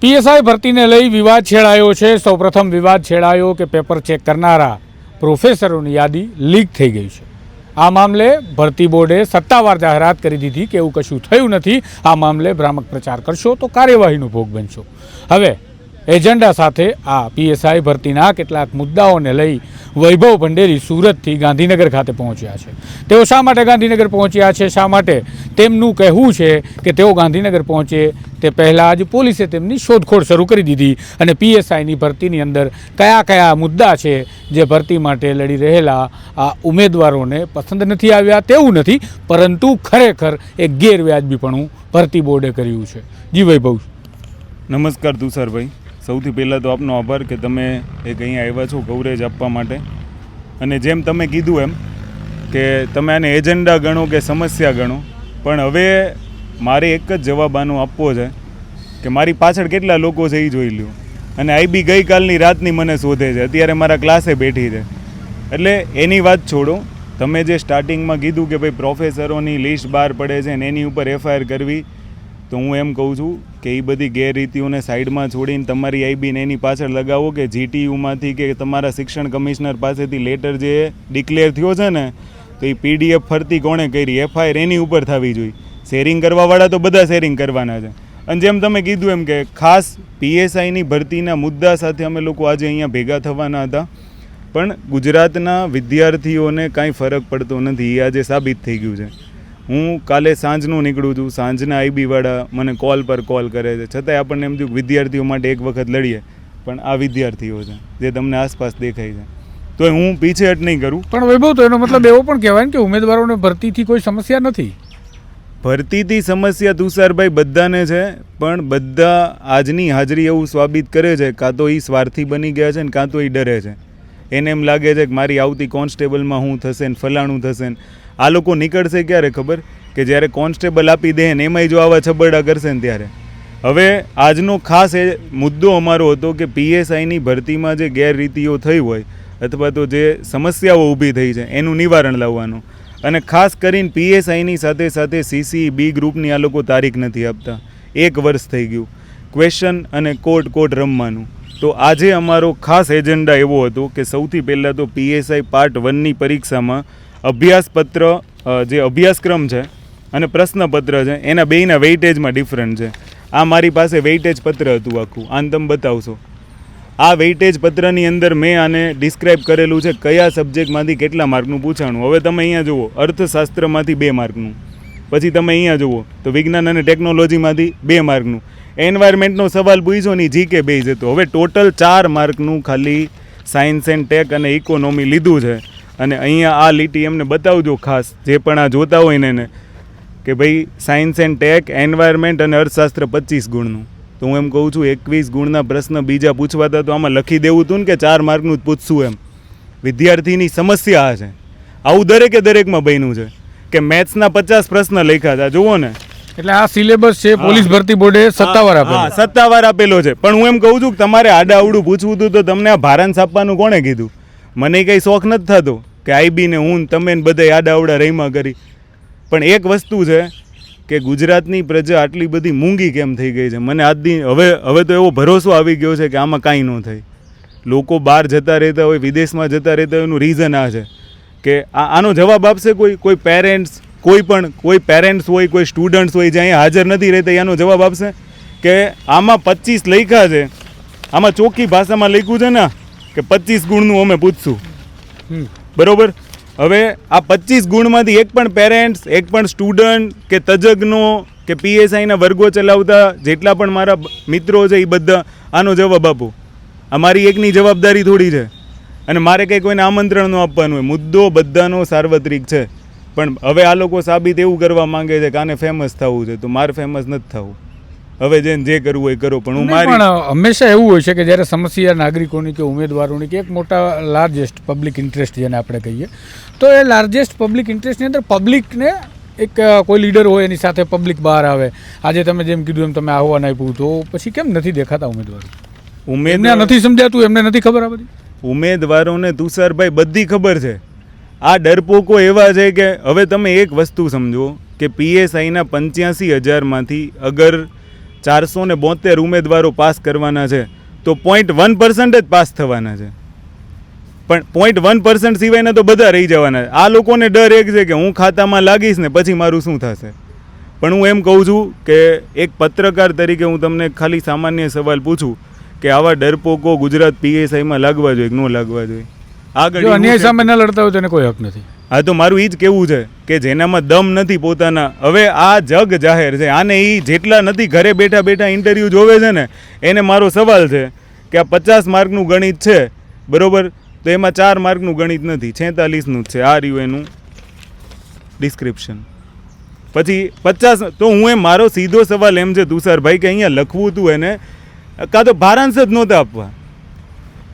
PSI ભરતીને લઈ વિવાદ છેડાયો છે. સૌપ્રથમ વિવાદ છેડાયો કે પેપર ચેક કરનારા પ્રોફેસરોની યાદી લીક થઈ ગઈ છે. આ મામલે ભરતી બોર્ડે સત્તાવાર જાહેરાત કરી દીધી કે એવું કશું થયું નથી. આ મામલે ભ્રામક પ્રચાર કરશો તો કાર્યવાહીનો ભોગ બનશો. હવે એજન્ડા સાથે આ પીએસઆઈ ભરતીના કેટલાક મુદ્દાઓને લઈ વૈભવ ભંડેરી સુરતથી ગાંધીનગર ખાતે પહોંચ્યા છે. તેઓ શા માટે ગાંધીનગર પહોંચ્યા છે? શા માટે તેમનું કહેવું છે કે તેઓ ગાંધીનગર પહોંચે તે પહેલાં જ પોલીસે તેમની શોધખોળ શરૂ કરી દીધી અને પીએસઆઈની ભરતીની અંદર કયા કયા મુદ્દા છે જે ભરતી માટે લડી રહેલા આ ઉમેદવારોને પસંદ નથી આવ્યા? તેવું નથી, પરંતુ ખરેખર એક ગેરવ્યાજબીપણું ભરતી બોર્ડે કર્યું છે. જી વૈભવ. નમસ્કાર, તુષારભાઈ. સૌથી પહેલાં તો આપનો આભાર કે તમે એક અહીંયા આવ્યા છો કવરેજ આપવા માટે. અને જેમ તમે કીધું એમ કે તમે આને એજન્ડા ગણો કે સમસ્યા ગણો, પણ હવે મારે એક જ જવાબ આનો આપવો છે કે મારી પાછળ કેટલા લોકો છે એ જોઈ લ્યો. અને આઈબી ગઈકાલની રાતની મને શોધે છે, અત્યારે મારા ક્લાસે બેઠી છે. એટલે એની વાત છોડો, તમે જે સ્ટાર્ટિંગમાં કીધું કે ભાઈ પ્રોફેસરોની લિસ્ટ બહાર પડે છે ને એની ઉપર એફઆઈઆર કરવી, તો હું એમ કહું છું કે એ બધી ગેરરીતિઓને સાઈડમાં છોડીને તમારી આઈબીને એની પાછળ લગાવો કે જીટીયુમાંથી કે તમારા શિક્ષણ કમિશનર પાસેથી લેટર જે ડિક્લેર થયો છે ને, તો એ પીડીએફ ફરતી કોણે કરી? એફઆઈઆર એની ઉપર થવી જોઈએ. શેરિંગ કરવાવાળા તો બધા શેરિંગ કરવાના છે. અને જેમ તમે કીધું એમ કે ખાસ પીએસઆઈની ભરતીના મુદ્દા સાથે અમે લોકો આજે અહીંયા ભેગા થવાના હતા. પણ ગુજરાતના વિદ્યાર્થીઓને કાંઈ ફરક પડતો નથી. એ આજે સાબિત થઈ ગયું છે. હું કાલે સાંજનું નીકળું છું. સાંજના આઈબીવાળા મને કોલ પર કોલ કરે છે. છતાંય આપણને એમ થયું કે વિદ્યાર્થીઓ માટે એક વખત લડીએ. પણ આ વિદ્યાર્થીઓ છે જે તમને આસપાસ દેખાય છે. તો હું પીછેહટ નહીં કરું. પણ વૈભવ તો એનો મતલબ એવો પણ કહેવાય કે ઉમેદવારોને ભરતીથી કોઈ સમસ્યા નથી. ભરતીથી સમસ્યા તુષારભાઈ બધાને છે પણ બધા આજની હાજરી એવું સાબિત કરે છે કાં તો એ સ્વાર્થી બની ગયા છે ને કાં તો એ ડરે છે. એને એમ લાગે છે કે મારી આવતી કોન્સ્ટેબલમાં હું થશે ને ફલાણું થશે ને આ લોકો નીકળશે ક્યારે ખબર? કે જ્યારે કોન્સ્ટેબલ આપી દે ને એમાંય જો આવા છબરડા કરશે ને ત્યારે. હવે આજનો ખાસ એ મુદ્દો અમારો હતો કે પીએસઆઈની ભરતીમાં જે ગેરરીતિઓ થઈ હોય અથવા તો જે સમસ્યાઓ ઊભી થઈ છે, એનું નિવારણ લાવવાનું. અને ખાસ કરીને પીએસઆઈની સાથે સાથે સીસી બી ગ્રુપની આ લોકો તારીખ નથી આપતા. એક વર્ષ થઈ ગયું. ક્વેશ્ચન અને કોર્ટ કોર્ટ રમવાનું. તો આજે અમારો ખાસ એજન્ડા એવો હતો કે સૌથી પહેલાં તો પીએસઆઈ પાર્ટ વનની પરીક્ષામાં અભ્યાસપત્ર જે અભ્યાસક્રમ છે અને પ્રશ્નપત્ર છે, એના બેયના વેઇટેજમાં ડિફરન્ટ છે. આ મારી પાસે વેઇટેજ પત્ર હતું આખું. આને તમે બતાવશો. આ વેઇટેજ પત્રની અંદર મેં આને ડિસ્ક્રાઇબ કરેલું છે કયા સબ્જેક્ટમાંથી કેટલા માર્કનું પૂછાણું. હવે તમે અહીંયા જુઓ, અર્થશાસ્ત્રમાંથી બે માર્કનું પછી તમે અહીંયા જુઓ, તો વિજ્ઞાન અને ટેકનોલોજીમાંથી બે માર્કનું એન્વાયરમેન્ટનો સવાલ પૂછો ને જીકે બે જતો. હવે ટોટલ ચાર માર્કનું ખાલી સાયન્સ એન્ડ ટેક અને ઇકોનોમી લીધું છે. અને અહીંયા આ લીટી એમને બતાવજો ખાસ જે પણ આ જોતા હોય ને એને કે ભાઈ સાયન્સ એન્ડ ટેક એન્વાયરમેન્ટ અને અર્થશાસ્ત્ર પચીસ ગુણનું. તો હું એમ કહું છું એકવીસ ગુણના પ્રશ્ન બીજા પૂછવાતા તો આમાં લખી દેવું હતું ને કે ચાર માર્કનું જ પૂછશું એમ. વિદ્યાર્થીની સમસ્યા આ છે. આવું દરેકે દરેકમાં બન્યું છે. કે મેથ્સના પચાસ પ્રશ્ન લખ્યા હતા જુઓ ને. એટલે આ સિલેબસ છે પોલીસ ભરતી બોર્ડે સત્તાવાર હા, આપેલો સત્તાવાર આપેલો છે. પણ હું એમ કહું છું કે તમારે આડા અવડું પૂછવું હતું તો તમને આ ભારાંશ આપવાનું કોણે કીધું? મને કંઈ શોખ નથી થતો કે આઈબીને હું તમે ને બધા આડા અવડા રહીમાં કરી. પણ એક વસ્તુ છે કે ગુજરાતની પ્રજા આટલી બધી મૂંગી કેમ થઈ ગઈ છે? મને આજ દિન હવે હવે તો એવો ભરોસો આવી ગયો છે કે આમાં કાંઈ ન થાય. લોકો બહાર જતા રહેતા હોય, વિદેશમાં જતા રહેતા હોય એનું રીઝન આ છે કે આ આનો જવાબ આપશે કોઈ? કોઈ પેરેન્ટ્સ કોઈ પણ કોઈ પેરેન્ટ્સ હોય, કોઈ સ્ટુડન્ટ્સ હોય જે અહીંયા હાજર નથી રહેતા એનો જવાબ આપશે કે આમાં પચીસ લખ્યા છે. આમાં ચોખ્ખી ભાષામાં લખ્યું છે ને કે પચીસ ગુણનું અમે પૂછશું. બરોબર? હવે આ પચીસ ગુણમાંથી એક પણ પેરેન્ટ્સ એક પણ સ્ટુડન્ટ કે તજજ્ઞો કે પીએસઆઈના વર્ગો ચલાવતા જેટલા પણ મારા મિત્રો છે એ બધા આનો જવાબ આપો. આ મારી એકની જવાબદારી થોડી છે. અને મારે કંઈ કોઈને આમંત્રણ ન આપવાનું હોય. મુદ્દો બધાનો સાર્વત્રિક છે. પણ હવે આ લોકો સાબિત એવું કરવા માંગે છે કે આને ફેમસ થવું છે. તો મારે ફેમસ નથી થવું. હવે જેને જે કરવું હોય કરો પણ હું મારી પણ હંમેશા એવું હોય છે કે જ્યારે સમસ્યા નાગરિકોની કે ઉમેદવારોની કે એક મોટા લાર્જેસ્ટ પબ્લિક ઇન્ટરેસ્ટ જેને આપણે કહીએ તો એ લાર્જેસ્ટ પબ્લિક ઇન્ટરેસ્ટની અંદર પબ્લિકને એક કોઈ લીડર હોય એની સાથે પબ્લિક બહાર આવે. આજે તમે જેમ કીધું એમ તમે આહવાન આપ્યું તો પછી કેમ નથી દેખાતા ઉમેદવારો? ઉમેદવાર નથી સમજાતું એમને નથી ખબર આ બધી? ઉમેદવારોને તુષારભાઈ બધી ખબર છે. આ ડરપોકો એવા છે કે હવે તમે એક વસ્તુ સમજો કે પીએસઆઈના પંચ્યાસી હજારમાંથી અગર ચારસો ને બોતેર ઉમેદવારો પાસ કરવાના છે. તો પોઈન્ટ વન પર્સન્ટ જ પાસ થવાના છે. પણ પોઈન્ટ વન પર્સન્ટ સિવાયના તો બધા રહી જવાના છે. આ લોકોને ડર એક છે કે હું ખાતામાં લાગીશ ને પછી મારું શું થશે? પણ હું એમ કહું છું કે એક પત્રકાર તરીકે હું તમને ખાલી સામાન્ય સવાલ પૂછું કે આવા ડરપોકો ગુજરાત પીએસઆઈમાં લાગવા જોઈએ કે ન લાગવા જોઈએ? આગળ અન્યાય સામે ન લડતા હોય તેને કોઈ હક નથી. હા, તો મારું એ જ કેવું છે કે જેનામાં દમ નથી પોતાના. હવે આ જગ જાહેર છે. આને એ જેટલા નથી ઘરે બેઠા બેઠા ઇન્ટરવ્યૂ જોવે છે ને, એને મારો સવાલ છે કે આ પચાસ માર્કનું ગણિત છે, બરાબર? તો એમાં ચાર માર્કનું ગણિત નથી, છેતાલીસનું જ છે. આ રહ્યું એનું ડિસ્ક્રિપ્શન પછી પચાસ, તો હું એ મારો સીધો સવાલ એમ છે, તુષારભાઈ, કે અહીંયા લખવું હતું એને, કાં તો ભારાંશ જ નહોતા આપવા?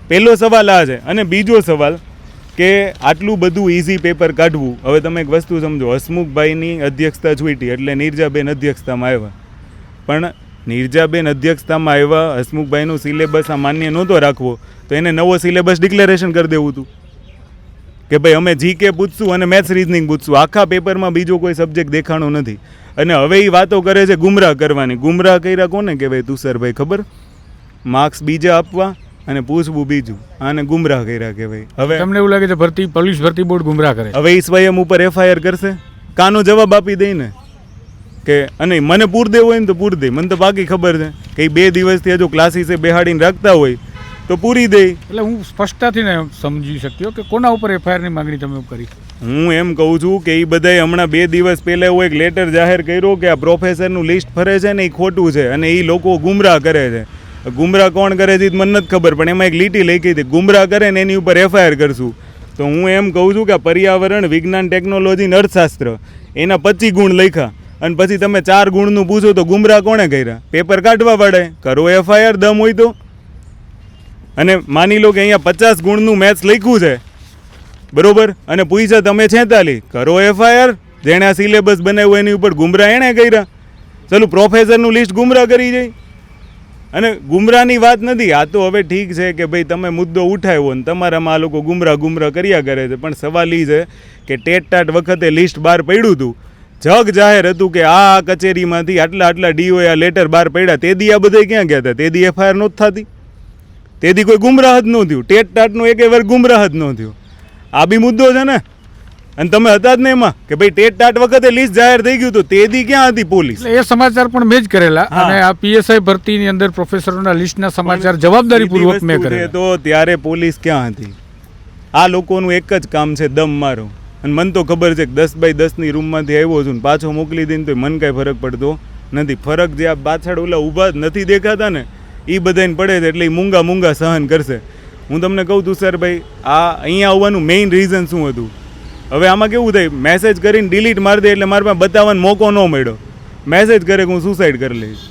પહેલો સવાલ આ છે. અને બીજો સવાલ કે આટલું બધું ઇઝી પેપર કાઢવું. હવે તમે એક વસ્તુ સમજો, હસમુખભાઈની અધ્યક્ષતા છૂટી એટલે નીરજાબેન અધ્યક્ષતામાં આવ્યા. પણ નીરજાબેન અધ્યક્ષતામાં આવ્યા, હસમુખભાઈનું સિલેબસ આ માન્ય નહોતો રાખવો, તો એને નવો સિલેબસ ડિક્લેરેશન કરી દેવું હતું. કે ભાઈ, અમે જીકે પૂછશું અને મેથ્સ રીઝનિંગ પૂછશું. આખા પેપરમાં બીજો કોઈ સબ્જેક્ટ દેખાણો નથી. અને હવે એ વાતો કરે છે ગુમરાહ કરવાની. ગુમરાહ કર્યા કોને કે ભાઈ તુષારભાઈ, ખબર? માર્ક્સ બીજા આપવા અને પૂછવું બીજું. આને ગુમરાહ કર્યા કે ભાઈ હવે તમને એવું લાગે છે ભરતી પોલીસ ભરતી બોર્ડ ગુમરાહ કરે હવે એ એમ ઉપર એફઆઈઆર કરશે? કાનો જવાબ આપી દઈને કે અને મને પૂર દેવો હોય ને તો પૂર દે. મને તો બાકી ખબર છે કે બે દિવસથી હજુ ક્લાસીસે બેહાડીને રાખતા હોય તો પૂરી દે. એટલે હું સ્પષ્ટતાથી ને સમજી શક્યો કે કોના ઉપર એફઆઈઆરની માંગણી તમે કરી હું એમ કહું છું કે એ બધાય હમણાં બે દિવસ પહેલા એવું એક લેટર જાહેર કર્યો કે આ પ્રોફેસરનું લિસ્ટ ફરે છે ને એ ખોટું છે અને એ લોકો ગુમરાહ કરે છે. ગુમરાહ કોણ કરે છે મને નથી ખબર, પણ એમાં એક લીટી લખી હતી ગુમરા કરે ને એની ઉપર એફઆઈઆર કરશું. તો હું એમ કહું છું કે પર્યાવરણ, વિજ્ઞાન, ટેકનોલોજી અને અર્થશાસ્ત્ર, એના પચીસ ગુણ લખ્યા. અને પછી તમે ચાર ગુણનું પૂછો તો ગુમરાહ કોણે કર્યા? પેપર કાઢવા પડે કરો એફઆઈઆર દમ હોય તો? અને માની લો કે અહીંયા પચાસ ગુણનું મેથ્સ લખ્યું છે. બરોબર? અને પૂછ્યા તમે છેતાલી કરો એફઆઈઆર જેણે આ સિલેબસ બનાવ્યું એની ઉપર ગુમરા એણે કર્યા. ચલો પ્રોફેસરનું લિસ્ટ ગુમરા કરી જાય અને ગુમરાહની વાત નથી, આ તો હવે ઠીક છે કે ભાઈ તમે મુદ્દો ઉઠાવ્યો ને તમારામાં આ લોકો ગુમરાહ ગુમરાહ કર્યા કરે છે. પણ સવાલ એ છે કે ટેટ ટાટ વખતે લિસ્ટ બહાર પડ્યું હતું જગ જાહેર હતું કે આ કચેરીમાંથી આટલા આટલા ડીઓએ આ લેટર બહાર પડ્યા. તે દી આ બધા ક્યાં ગયા હતા? તે દી એફઆઈઆર નહોતી થતી. તેથી કોઈ ગુમરાહ જ ન થયું. ટેટ ટાટનું એક વાર ગુમરાહ જ ન થયું. આ બી મુદ્દો છે ને? અને તમે હતા જ ને એમાં કે ભાઈ ટેટ ટાટ વખતે લિસ્ટ જાહેર થઈ ગયું હતું. તે દી ક્યાં હતી પોલીસ? એ સમાચાર પણ મેં જ કરેલા અને આ પીએસઆઈ ભરતીની અંદર પ્રોફેસરોના લિસ્ટના સમાચાર જવાબદારી પૂર્વક મેં કરે તો ત્યારે પોલીસ ક્યાં હતી? આ લોકોનું એક જ કામ છે દમ મારો. અને મને તો ખબર છે કે દસ બાય દસની રૂમમાંથી આવ્યો છું ને પાછો મોકલી દઈને તો મને કાંઈ ફરક પડતો નથી. ફરક જે આ પાછળ ઓલા ઊભા જ નથી દેખાતા ને એ બધાને પડે છે એટલે એ મૂંગા મૂંગા સહન કરશે. હું તમને કહું તુષારભાઈ આ અહીંયા આવવાનું મેઇન રીઝન શું હતું? હવે આમાં કેવું થાય? મેસેજ કરીને ડિલીટ મારી દે એટલે મારા પાસે બતાવવાનો મોકો ન મળ્યો. મેસેજ કરે કે હું સુસાઇડ કરી લઈશ.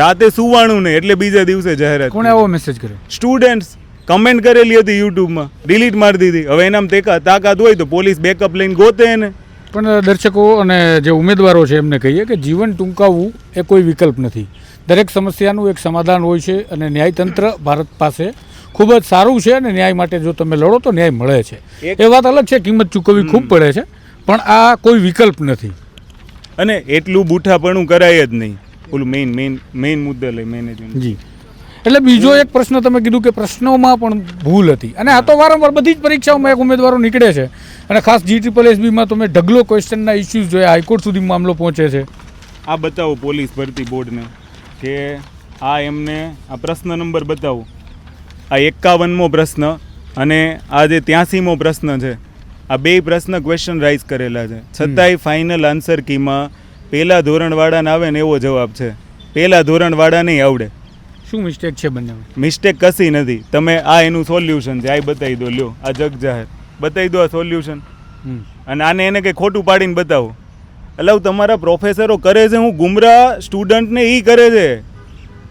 રાતે સુવાનું નહીં એટલે બીજા દિવસે જાહેરાત કોણે. આવો મેસેજ કર્યો? સ્ટુડન્ટ્સ કમેન્ટ કરેલી હતી યુટ્યુબમાં ડિલીટ મારી દીધી. હવે એનામ તેકા તાકાત હોય તો પોલીસ બેકઅપ લઈને ગોતે એને. પણ દર્શકો અને જે ઉમેદવારો છે એમને કહીએ કે જીવન ટૂંકાવવું એ કોઈ વિકલ્પ નથી. દરેક સમસ્યાનું એક સમાધાન હોય છે અને ન્યાયતંત્ર ભારત પાસે ખૂબ જ સારું છે અને ન્યાય માટે જો તમે લડો તો ન્યાય મળે છે. એ વાત અલગ છે કિંમત ચૂકવવી ખૂબ પડે છે પણ આ કોઈ વિકલ્પ નથી. અને એટલું બૂઠાપણું કરાય જ નહીં. ઓલું મેઇન મેઇન મેઇન મુદ્દે લઈ મેનેજમેન્ટ જી. એટલે બીજો એક પ્રશ્ન તમે કીધું કે પ્રશ્નોમાં પણ ભૂલ હતી. અને આ તો વારંવાર બધી જ પરીક્ષાઓમાં એક ઉમેદવારો નીકળે છે. અને ખાસ જી ટ્રિપલ એસબીમાં તમે ઢગલો ક્વેશ્ચનના ઇસ્યુઝ જોયા. હાઈકોર્ટ સુધી મામલો પહોંચે છે. આ બતાવો પોલીસ ભરતી બોર્ડને કે આ એમને આ પ્રશ્ન નંબર બતાવો. આ એકાવનમો પ્રશ્ન અને આ જે ત્યાસીમો પ્રશ્ન છે આ બે પ્રશ્ન ક્વેશ્ચન રાઇઝ કરેલા છે. છતાંય ફાઇનલ આન્સર કીમાં પહેલાં ધોરણવાળાને આવે ને એવો જવાબ છે. પહેલા ધોરણવાળા નહીં આવડે. શું મિસ્ટેક છે બંને મિસ્ટેક કશી નથી. તમે આ એનું સોલ્યુશન છે. આ બતાવી દો લ્યો. આ જગ જાહેર. બતાવી દો આ સોલ્યુશન અને આને એને કંઈ ખોટું પાડીને બતાવો. એટલે તમારા પ્રોફેસરો કરે છે હું ગુમરાહ સ્ટુડન્ટને એ કરે છે.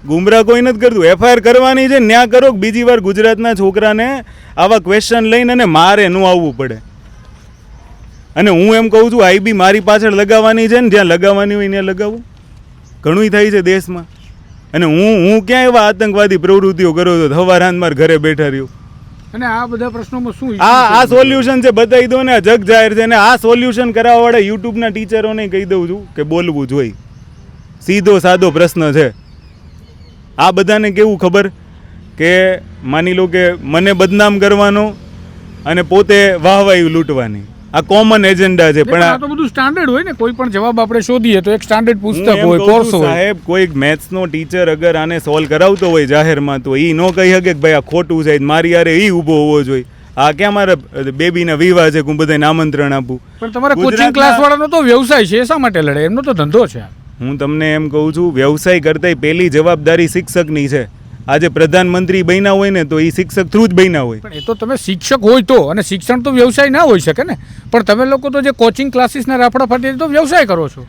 ગુમરાહ કોઈ નથી કરતું. એફઆઈઆર કરવાની છે ન્યા કરો બીજી વાર ગુજરાતના છોકરાને આવા ક્વેશ્ચન લઈને અને મારે ન આવવું પડે. અને હું એમ કહું છું આઈબી મારી પાછળ લગાવવાની છે ને જ્યાં લગાવવાની હોય ત્યાં લગાવું. ઘણું થાય છે દેશમાં. અને હું હું ક્યાં એવા આતંકવાદી પ્રવૃત્તિઓ કરો છો હવાર હાંજ માર ઘરે બેઠા રહ્યો. અને આ બધા પ્રશ્નોમાં શું આ આ સોલ્યુશન છે બતાવી દો ને આ જગ જાહેર છે અને આ સોલ્યુશન કરાવવા વાળા યુટ્યુબના ટીચરોને કહી દઉં છું કે બોલવું જોઈએ. સીધો સાદો પ્રશ્ન છે. આ બધાને કેવું ખબર કે માની લો કે મને બદનામ કરવાનો અને પોતે વાહવાહી લૂંટવાની. આ કોમન એજન્ડા છે પણ આ તો બધું સ્ટાન્ડર્ડ હોય ને કોઈ પણ જવાબ આપણે શોધીએ તો એક સ્ટાન્ડર્ડ પુસ્તક હોય કોર્સ હોય. સાહેબ કોઈ મેથ્સનો ટીચર અગર આને સોલ્વ કરાવતો હોય જાહેરમાં તો ઈ નો કહી શકે કે ભાઈ આ ખોટું છે મારી યારે ઈ ઊભો હોવો જોઈએ. આ ક્યાં મારા બેબીના વિવાહ છે કે હું બધાને આમંત્રણ આપું? પણ તમારા કોચિંગ ક્લાસ વાળાનો તો વ્યવસાય છે એ શા માટે લડે એમનો તો ધંધો છે હું તમને એમ કહું છું વ્યવસાય કરતાંય પહેલી જવાબદારી શિક્ષકની છે. આજે પ્રધાનમંત્રી બન્યા હોય ને તો એ શિક્ષક થ્રુ જ બન્યા હોય. પણ એ તો તમે શિક્ષક હોય તો અને શિક્ષણ તો વ્યવસાય ના હોઈ શકે ને. પણ તમે લોકો તો જે કોચિંગ ક્લાસીસના રાફડા ફાટી તો વ્યવસાય કરો છો.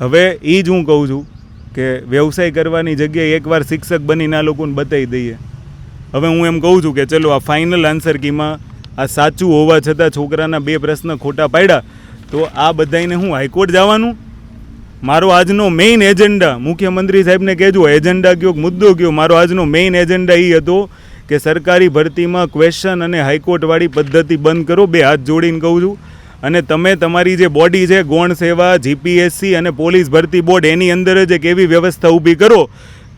હવે એ જ હું કહું છું કે વ્યવસાય કરવાની જગ્યાએ એકવાર શિક્ષક બનીને આ લોકોને બતાવી દઈએ. હવે હું એમ કહું છું કે ચલો આ ફાઇનલ આન્સર કીમાં આ સાચું હોવા છતાં છોકરાના બે પ્રશ્ન ખોટા પાડ્યા તો આ બધાને હું હાઈકોર્ટ જવાનું મારો આજનો મેઇન એજન્ડા મુખ્યમંત્રી સાહેબને કહેજો એજન્ડા કયો મુદ્દો કયો? મારો આજનો મેઇન એજન્ડા એ હતો કે સરકારી ભરતીમાં ક્વેશ્ચન અને હાઈકોર્ટવાળી પદ્ધતિ બંધ કરો. બે હાથ જોડીને કહું છું. અને તમે તમારી જે બોડી છે, ગૌણ સેવા જીપીએસસી અને પોલીસ ભરતી બોર્ડ એની અંદર જ એક એવી વ્યવસ્થા ઊભી કરો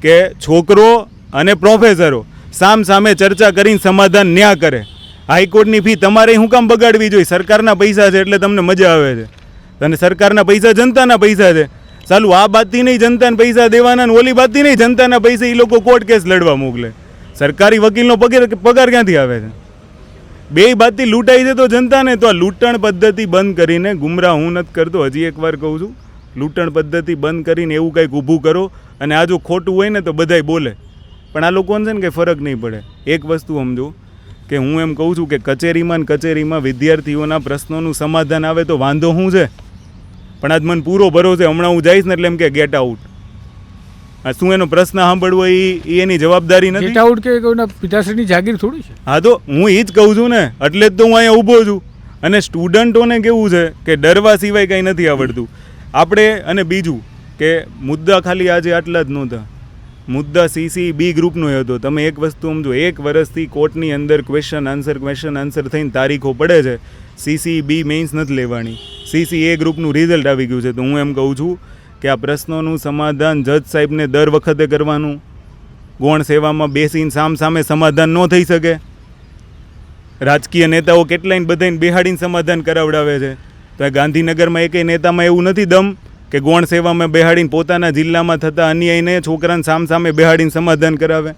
કે છોકરો અને પ્રોફેસરો સામ સામે ચર્ચા કરીને સમાધાન ન્યા કરે. હાઈકોર્ટની ફી તમારે શું કામ બગાડવી જોઈએ? સરકારના પૈસા છે એટલે તમને મજા આવે છે. અને સરકારના પૈસા જનતાના પૈસા છે. ચાલુ આ બાતથી નહીં જનતાને પૈસા દેવાના ને ઓલી બાતથી નહીં જનતાના પૈસા એ લોકો કોર્ટ કેસ લડવા મોકલે. સરકારી વકીલનો પગાર પગાર ક્યાંથી આવે છે? બે બાતથી લૂંટાઈ છે તો જનતાને, તો આ લૂંટણ પદ્ધતિ બંધ કરીને, ગુમરાહ હું નથી કરતો, હજી એકવાર કહું છું, લૂંટણ પદ્ધતિ બંધ કરીને એવું કંઈક ઊભું કરો અને આ જો ખોટું હોય ને તો બધાય બોલે. પણ આ લોકોને છે ને કંઈ ફરક નહીં પડે. એક વસ્તુ સમજો કે હું એમ કહું છું કે કચેરીમાં ને કચેરીમાં વિદ્યાર્થીઓના પ્રશ્નોનું સમાધાન આવે તો વાંધો શું છે? પણ આજ મને પૂરો ભરોસે હમણાં હું જઈશ ને એટલે એમ કે ગેટ આઉટ આ શું એનો પ્રશ્ન સાંભળવો એ એની જવાબદારી ગેટ આઉટ કે કોઈના પિતાશ્રીની જાગીર થોડી છે? હા તો હું એ જ કહું છું ને એટલે જ તો હું અહીંયા ઊભો છું. અને સ્ટુડન્ટોને કેવું છે કે ડરવા સિવાય કંઈ નથી આવડતું. આપણે અને બીજું કે મુદ્દા ખાલી આજે આટલા જ નહોતા. મુદ્દા સીસી બી ગ્રુપનો હતો. તમે એક વસ્તુ સમજો એક વર્ષથી કોર્ટની અંદર ક્વેશ્ચન આન્સર ક્વેશ્ચન આન્સર થઈને તારીખો પડે છે. સીસી બી મેઇન્સ નથી લેવાની. સીસી એ ગ્રુપનું રિઝલ્ટ આવી ગયું છે. તો હું એમ કહું છું કે આ પ્રશ્નોનું સમાધાન જજ સાહેબને દર વખતે કરવાનું. ગૌણ સેવામાં બેસીને સામ સામે સમાધાન ન થઈ શકે. રાજકીય નેતાઓ કેટલાય બધાને બેહાડીને સમાધાન કરાવડાવે છે. તો ગાંધીનગરમાં એકેય નેતામાં એવું નથી દમ કે ગૌણ સેવામાં બેહાડીને પોતાના જિલ્લામાં થતા અન્યાયને છોકરાને સામ સામે બેહાડીને સમાધાન કરાવે.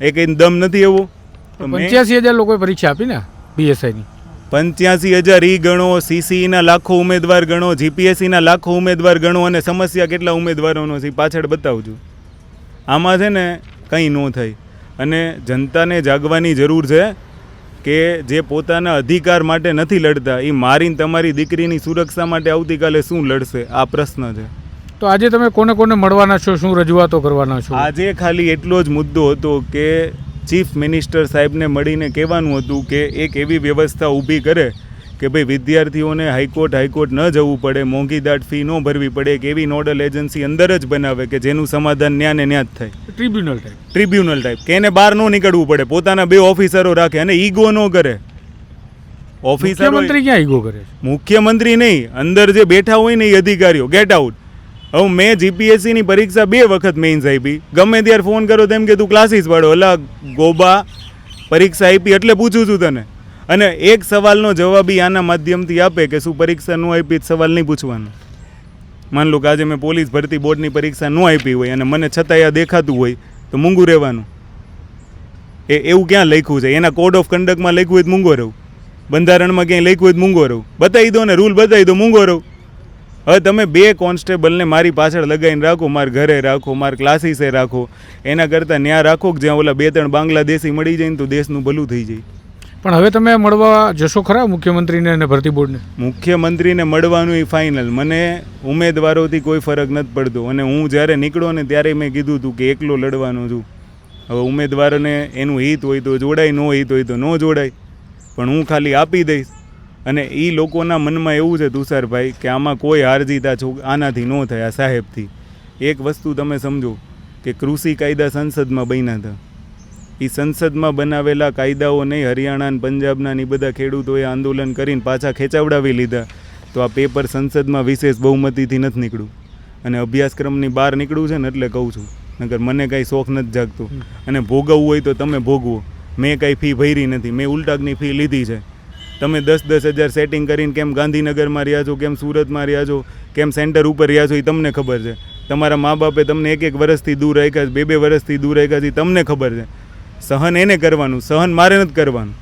એકેય દમ નથી એવો? પંચ્યાસી હજાર લોકોએ પરીક્ષા આપી ને બીએસઆઈની પંચ્યાસી હજાર ઈ ગણો સીસીઈના લાખો ઉમેદવાર ગણો જીપીએસસીના લાખો ઉમેદવાર ગણો અને સમસ્યા કેટલા ઉમેદવારોનો છે પાછળ બતાવજો. આમાં છે ને કંઈ ન થાય. અને જનતાને જાગવાની જરૂર છે કે જે પોતાના અધિકાર માટે નથી લડતા એ મારીને તમારી દીકરીની સુરક્ષા માટે આવતીકાલે શું લડશે? આ પ્રશ્ન છે. તો આજે તમે કોને કોને મળવાના છો શું રજૂઆતો કરવાના છો? આજે ખાલી એટલો જ મુદ્દો હતો કે ચીફ મિનિસ્ટર સાહેબને મળીને કહેવાનું હતું કે એક એવી વ્યવસ્થા ઊભી કરે કે ભાઈ વિદ્યાર્થીઓને હાઈકોર્ટ હાઈકોર્ટ ન જવું પડે મોંઘી દાટ ફી ન ભરવી પડે એક એવી નોડલ એજન્સી અંદર જ બનાવે કે જેનું સમાધાન ન્યા ને ન્યા જ થાય. ટ્રિબ્યુનલ ટાઈપ ટ્રિબ્યુનલ ટાઈપ કે એને બહાર ન નીકળવું પડે પોતાના બે ઓફિસરો રાખે અને ઈગો ન કરે. ઓફિસર મુખ્યમંત્રી ક્યાં ઈગો કરે મુખ્યમંત્રી નહીં અંદર જે બેઠા હોય ને એ અધિકારીઓ ગેટ આઉટ હવે મેં જીપીએસસીની પરીક્ષા બે વખત મેઇન્સ આપી. ગમે ત્યારે ફોન કરો તેમ કે તું ક્લાસીસ વાળો એટલે ગોબા, પરીક્ષા આપી એટલે પૂછું છું તને. અને એક સવાલનો જવાબ એ આના માધ્યમથી આપે કે શું પરીક્ષા ન આપી જ સવાલ નહીં પૂછવાનો. માન લો કે આજે મેં પોલીસ ભરતી બોર્ડની પરીક્ષા ન આપી હોય અને મને છતાંય આ દેખાતું હોય તો મૂંગું રહેવાનું. એ એવું ક્યાં લખ્યું છે? એના કોડ ઓફ કન્ડક્ટમાં લખ્યું હોય તો મૂંગો રહું. બંધારણમાં ક્યાંય લખ્યું હોય તો મૂંગો રહું. બતાવી દો ને રૂલ બતાવી દો, મૂંગો રહું. હવે તમે બે કોન્સ્ટેબલને મારી પાછળ લગાવીને રાખો મારા ઘરે રાખો મારા ક્લાસીસે રાખો. એના કરતાં ન્યા રાખો કે જ્યાં ઓલા બે ત્રણ બાંગ્લાદેશી મળી જાય ને તો દેશનું ભલું થઈ જાય. પણ હવે તમે મળવા જશો ખરા મુખ્યમંત્રીને અને ભરતી બોર્ડને? મુખ્યમંત્રીને મળવાનું એ ફાઇનલ મને ઉમેદવારોથી કોઈ ફરક નથી પડતો. અને હું જ્યારે નીકળો ને ત્યારે મેં કીધું હતું કે એકલો લડવાનો છું. હવે ઉમેદવારોને એનું હિત હોય તો જોડાય ન હિત હોય તો ન જોડાય. પણ હું ખાલી આપી દઈશ. અને એ લોકોના મનમાં એવું છે તુષારભાઈ કે આમાં કોઈ હાર જીતા છો આનાથી ન થયા સાહેબથી. એક વસ્તુ તમે સમજો કે કૃષિ કાયદા સંસદમાં બન્યા હતા એ સંસદમાં બનાવેલા કાયદાઓ નહીં હરિયાણા અને પંજાબના ને બધા ખેડૂતોએ આંદોલન કરીને પાછા ખેંચાવડાવી લીધા. તો આ પેપર સંસદમાં વિશેષ બહુમતીથી નથી નીકળ્યું. અને અભ્યાસક્રમની બહાર નીકળ્યું છે ને એટલે કહું છું. નગર મને કાંઈ શોખ નથી જાગતો. અને ભોગવવું હોય તો તમે ભોગવો. મેં કાંઈ ફી ભરી નથી. મેં ઉલટાકની ફી લીધી છે. તમે દસ દસ હજાર સેટિંગ કરીને કેમ ગાંધીનગરમાં રહ્યા છો કેમ સુરતમાં રહ્યા છો કેમ સેન્ટર ઉપર રહ્યા છો એ તમને ખબર છે. તમારા મા બાપે તમને એક એક વર્ષથી દૂર રાખ્યા છે બે બે વર્ષથી દૂર રાખ્યા છે એ તમને ખબર છે. સહન એને કરવાનું સહન મારે નથી કરવાનું.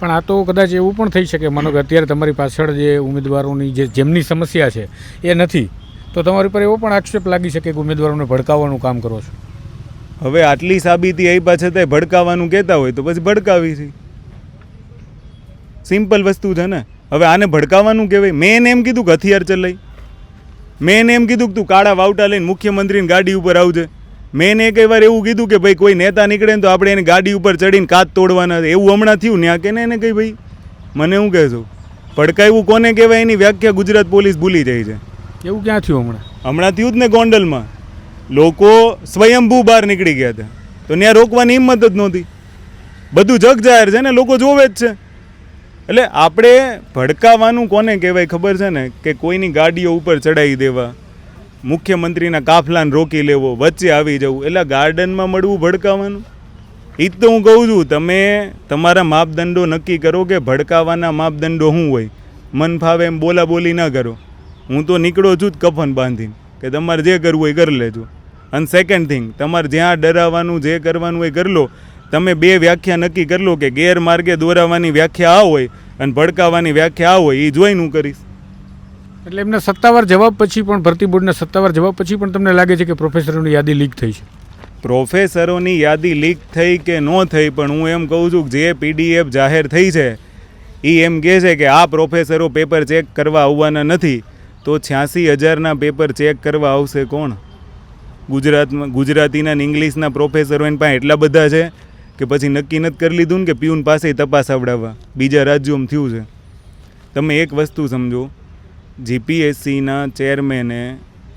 પણ આ તો કદાચ એવું પણ થઈ શકે માનો કે અત્યારે તમારી પાછળ જે ઉમેદવારોની જે જેમની સમસ્યા છે એ નથી. તો તમારી પર એવો પણ આક્ષેપ લાગી શકે કે ઉમેદવારોને ભડકાવવાનું કામ કરો છો? હવે આટલી સાબિતી એ પાછળ તે ભડકાવાનું કહેતા હોય તો પછી ભડકાવી છે. સિમ્પલ વસ્તુ છે ને. હવે આને ભડકાવાનું કહેવાય. મેં એને એમ કીધું કે હથિયાર ચલાઈ મેં એને એમ કીધું કે તું કાળા વાવટા લઈને મુખ્યમંત્રીની ગાડી ઉપર આવજે. મેં એને કઈ વાર એવું કીધું કે ભાઈ કોઈ નેતા નીકળે ને તો આપણે એની ગાડી ઉપર ચડીને કાચ તોડવાના એવું હમણાં થયું ને આ કે ને એને કહી ભાઈ મને હું કહેશું? ભડકાવું કોને કહેવાય? એની વ્યાખ્યા ગુજરાત પોલીસ ભૂલી જાય છે. એવું ક્યાં થયું હમણાં? હમણાં થયું જ ને ગોંડલમાં. લોકો સ્વયંભૂ બહાર નીકળી ગયા હતા. તો ત્યાં રોકવાની હિંમત જ નહોતી. બધું જગ જાહેર છે ને લોકો જોવે જ છે. એટલે આપણે ભડકાવાનું કોને કહેવાય ખબર છે ને? કે કોઈની ગાડીઓ ઉપર ચડાવી દેવા. મુખ્યમંત્રીના કાફલાને રોકી લેવો, વચ્ચે આવી જવું. એટલે ગાર્ડનમાં મળવું ભડકાવાનું? એ જ તો હું કહું છું, તમે તમારા માપદંડો નક્કી કરો કે ભડકાવાના માપદંડો શું હોય. મન ફાવે એમ બોલા બોલી ના કરો. હું તો નીકળો છું જ કફન બાંધીને, કે તમારે જે કરવું હોય કરી લેજો. અને સેકન્ડ થિંગ તમારે જ્યાં ડરાવવાનું, જે કરવાનું હોય કરી લો. તમે બે વ્યાખ્યા નક્કી કરી લો કે ગેરમાર્ગે દોરાવાની વ્યાખ્યા આ હોય અને ભડકાવાની વ્યાખ્યા આ હોય એ જોઈને હું કરીશ. એટલે એમને સત્તાવાર જવાબ પછી પણ ભરતી બોર્ડના સત્તાવાર જવાબ પછી પણ તમને લાગે છે કે પ્રોફેસરોની યાદી લીક થઈ છે? પ્રોફેસરોની યાદી લીક થઈ કે ન થઈ પણ હું એમ કહું છું કે જે પીડીએફ જાહેર થઈ છે એ એમ કહે છે કે આ પ્રોફેસરો પેપર ચેક કરવા આવવાના નથી. તો છ્યાસી હજારના પેપર ચેક કરવા આવશે કોણ? ગુજરાતમાં ગુજરાતીના ને ઇંગ્લિશના પ્રોફેસરો એની પાસે એટલા બધા છે કે પછી નક્કી નથી કરી લીધું ને કે પ્યુન પાસે તપાસ આવડાવવા. બીજા રાજ્યોમાં થયું છે. તમે એક વસ્તુ સમજો, જીપીએસસીના ચેરમેને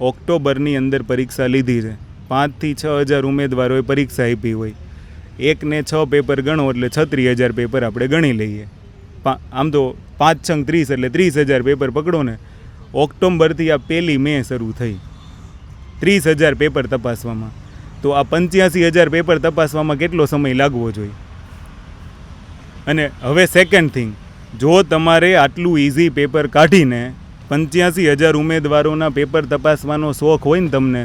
ઓક્ટોબરની અંદર પરીક્ષા લીધી છે. પાંચથી છ હજાર ઉમેદવારોએ પરીક્ષા આપી હોય. એકને છ પેપર ગણો એટલે છત્રીસ હજાર પેપર આપણે ગણી લઈએ. આમ તો પાંચ છંગ ત્રીસ એટલે ત્રીસ હજાર પેપર પકડો ને, ઓક્ટોબરથી આ પહેલી મે શરૂ થઈ. ત્રીસ હજાર પેપર તપાસવામાં. તો આ પંચ્યાસી હજાર પેપર તપાસવામાં કેટલો સમય લાગવો જોઈએ? અને હવે સેકન્ડ થિંગ જો તમારે આટલું ઇઝી પેપર કાઢીને પંચ્યાસી હજાર ઉમેદવારોના પેપર તપાસવાનો શોખ હોય ને તમને,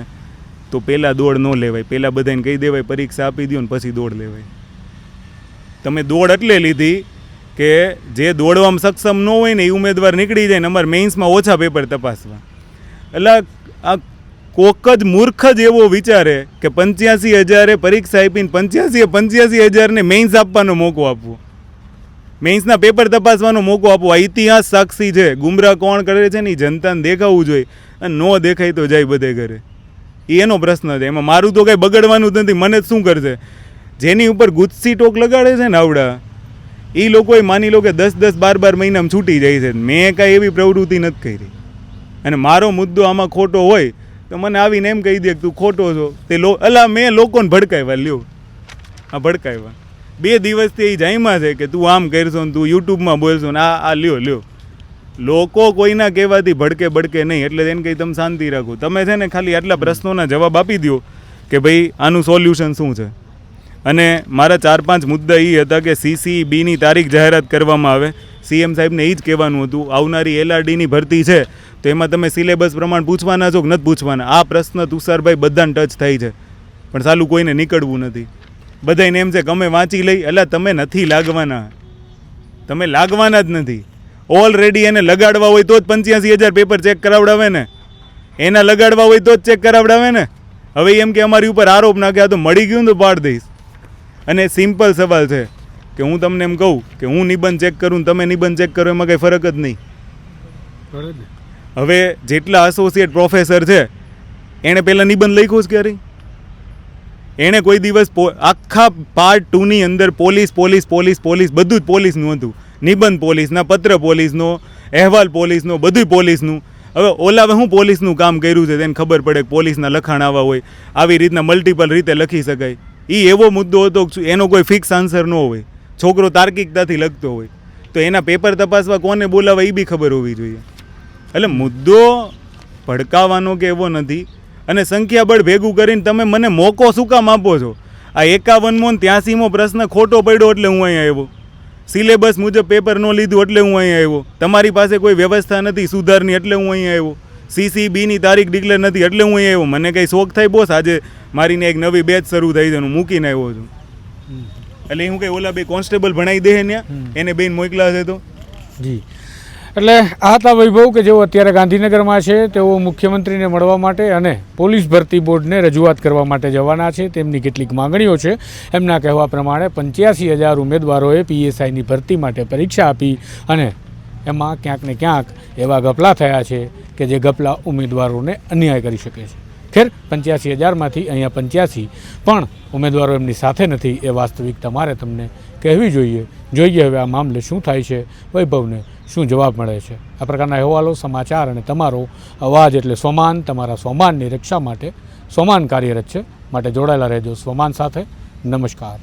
તો પહેલાં દોડ ન લેવાય. પહેલાં બધાને કહી દેવાય, પરીક્ષા આપી દો ને પછી દોડ લેવાય. તમે દોડ એટલે લીધી કે જે દોડવામાં સક્ષમ ન હોય ને એ ઉમેદવાર નીકળી જાય ને અમારે મેઇન્સમાં ઓછા પેપર તપાસવા. એટલે આ કોક જ મૂર્ખ જ એવો વિચારે કે પંચ્યાસી હજારે પરીક્ષા આપીને પંચ્યાસી પંચ્યાસી હજારને મેઇન્સ આપવાનો મોકો આપવો. મેઇન્સના પેપર તપાસવાનો મોકો આપવો. આ ઇતિહાસ સાક્ષી છે. ગુમરાહ કોણ કરે છે ને એ જનતાને દેખાવું જોઈએ અને ન દેખાય તો જાય બધે ઘરે. એ એનો પ્રશ્ન છે. એમાં મારું તો કંઈ બગડવાનું નથી. મને શું કરશે? જેની ઉપર ગુસ્સી ટોક લગાડે છે ને આવડા એ લોકોએ માની લો કે દસ દસ બાર બાર મહિનામાં છૂટી જાય છે. મેં કાંઈ એવી પ્રવૃત્તિ નથી કરી. અને મારો મુદ્દો આમાં ખોટો હોય તો મને આવીને એમ કહી દે કે તું ખોટો છો. તે લો અલા મેં લોકોને ભડકાવ્યા લ્યો. આ ભડકાવ્યા. બે દિવસથી એ જાયમાં છે કે તું આમ કરશો ને તું યુટ્યુબમાં બોલશો ને આ આ લ્યો લ્યો. લોકો કોઈના કહેવાથી ભડકે ભડકે નહીં એટલે એને કંઈ તમે શાંતિ રાખો. તમે છે ને ખાલી આટલા પ્રશ્નોના જવાબ આપી દો કે ભાઈ આનું સોલ્યુશન શું છે? અને મારા ચાર પાંચ મુદ્દા એ હતા કે સીસીબીની તારીખ જાહેરાત કરવામાં આવે. સીએમ સાહેબને એ જ કહેવાનું હતું, આવનારી એલઆરડીની ભરતી છે, તો એમાં તમે સિલેબસ પ્રમાણે પૂછવાના છો કે નથી પૂછવાના? આ પ્રશ્ન તુષારભાઈ બધાને ટચ થાય છે. પણ સાલું કોઈને નીકળવું નથી. બધાને એમ છે કે વાંચી લઈ એટલે તમે નથી લાગવાના. તમે લાગવાના જ નથી. ઓલરેડી એને લગાડવા હોય તો જ પંચ્યાસી હજાર પેપર ચેક કરાવડાવે ને. એના લગાડવા હોય તો જ ચેક કરાવડાવે ને. હવે એમ કે અમારી ઉપર આરોપ નાખ્યા તો મળી ગયું તો પાડ દઈશ. અને સિમ્પલ સવાલ છે કે હું તમને એમ કહું કે હું નિબંધ ચેક કરું તમે નિબંધ ચેક કરો એમાં કંઈ ફરક જ નહીં. હવે જેટલા એસોસિએટ પ્રોફેસર છે એણે પહેલાં નિબંધ લખ્યો છે ક્યારે એણે કોઈ દિવસ આખા પાર્ટ ટુની અંદર પોલીસ પોલીસ પોલીસ પોલીસ બધું જ પોલીસનું હતું. નિબંધ પોલીસના પત્ર પોલીસનો અહેવાલ પોલીસનો બધું પોલીસનું. હવે ઓલાવે હું પોલીસનું કામ કર્યું છે તેને ખબર પડે કે પોલીસના લખાણ આવા હોય. આવી રીતના મલ્ટિપલ રીતે લખી શકાય. એ એવો મુદ્દો હતો એનો કોઈ ફિક્સ આન્સર ન હોય. છોકરો તાર્કિકતાથી લખતો હોય, તો એના પેપર તપાસવા કોને બોલાવવા એ બી ખબર હોવી જોઈએ. એટલે મુદ્દો ભડકાવાનો કે એવો નથી, અને સંખ્યાબળ ભેગું કરીને તમે મને મોકો શું કામ આપો છો? આ એકાવનમો ને ત્યાસીમો પ્રશ્ન ખોટો પડ્યો એટલે હું અહીંયા આવ્યો. સિલેબસ મુજબ પેપર ન લીધું એટલે હું અહીંયા આવ્યો. તમારી પાસે કોઈ વ્યવસ્થા નથી સુધારની એટલે હું અહીંયા આવ્યો. સીસીબીની તારીખ ડિક્લેર નથી એટલે હું અહીંયા આવ્યો. મને કંઈ શોખ થાય, બોસ, આજે મારીને એક નવી બેચ શરૂ થઈ છે હું મૂકીને આવ્યો છું. એટલે હું કંઈ ઓલા બે કોન્સ્ટેબલ ભણાવી દે ને એને બેન મોકલા છે તો. જી. એટલે આ હતા વૈભવ કે જેઓ અત્યારે ગાંધીનગરમાં છે તેઓ મુખ્યમંત્રીને મળવા માટે અને પોલીસ ભરતી બોર્ડને રજૂઆત કરવા માટે જવાના છે. તેમની કેટલીક માંગણીઓ છે. એમના કહેવા પ્રમાણે પંચ્યાસી હજાર ઉમેદવારોએ પીએસઆઈની ભરતી માટે પરીક્ષા આપી અને એમાં ક્યાંક ને ક્યાંક એવા ગપલા થયા છે કે જે ગપલા ઉમેદવારોને અન્યાય કરી શકે છે. ખેર પંચ્યાસી હજારમાંથી અહીંયા પંચ્યાસી. પણ ઉમેદવારો એમની સાથે નથી, એ વાસ્તવિક તમારે તમને કહેવી જોઈએ. જોઈએ હવે આ મામલે શું થાય છે, વૈભવને શું જવાબ મળે છે. આ પ્રકારના અહેવાલો, સમાચાર અને તમારો અવાજ એટલે સોમાન તમારા સોમાનની રક્ષા માટે સોમાન કાર્યરત છે. માટે જોડાયેલા રહેજો સોમાન સાથે. નમસ્કાર.